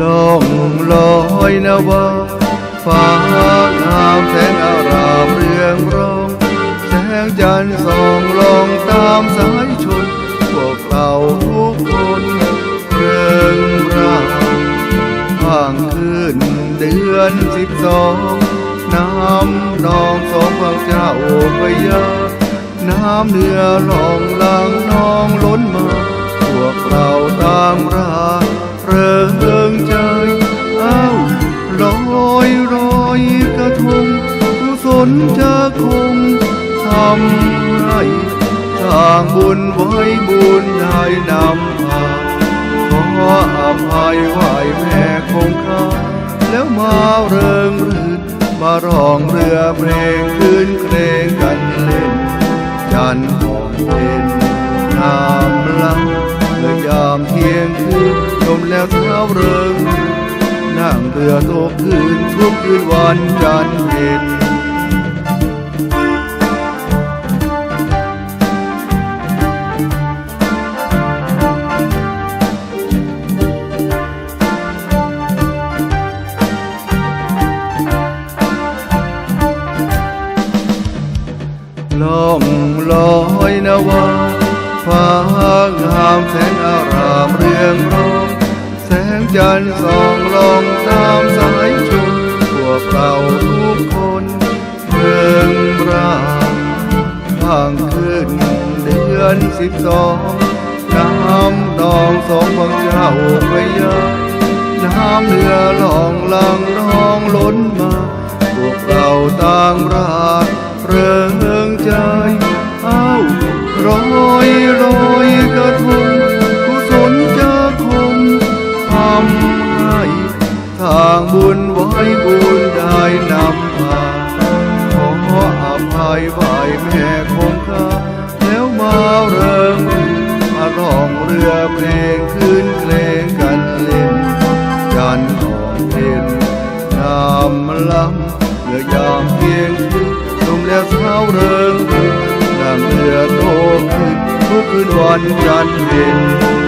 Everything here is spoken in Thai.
ล่องลอยนวาฟ้างามแสงอารามเรืองรอง แสงจันทร์ส่องลองตามสายชน พวกเราทุกคนเริงร่าข้างคืนเดือนสิบสองน้ำนองสองพระเจ้าพระยา น้ำเหนือหลองลังนองล้นมา พวกเราตางรา กุศลจะคงทำให้ทางบุญไว้บุญได้นำพาขออภัยไหวแม่คงคาแล้วมาเริงรื่นมาร้องเรือเพลงคืนเพลงกันเล่น จันทร์ของเป็นน้ำลังเมื่อยามเที่ยงคืนชมแล้วเท้าเริงนั่งเรือโตกคืนทุกคืนวันจันทร์เพ็ญ ล่องลอยนวาฟ้างามแสงอารามเรืองรองแสงจันทร์ส่องลองตามสายชนพวกเราทุกคนเริงร่าข้างคืนเดือนสิบสองน้ำนองสองวังเจ้าพระยาน้ำเหนือหลองลังนองล้นมา พวกเราต่างรักางบุญไว้บุญได้นำพาขออภัยไหวแม่คงคาแล้วมาเริงรื่นมาร้องเรือเพลงคืนเพลงกันเล่นจันทออกเป็นนำล้ำเมื่อยามเพียงลมแล้วเช้าเริงรื่นนั่งเรือโตขึ้นทุกคืนวันจันทร์เพ็ญ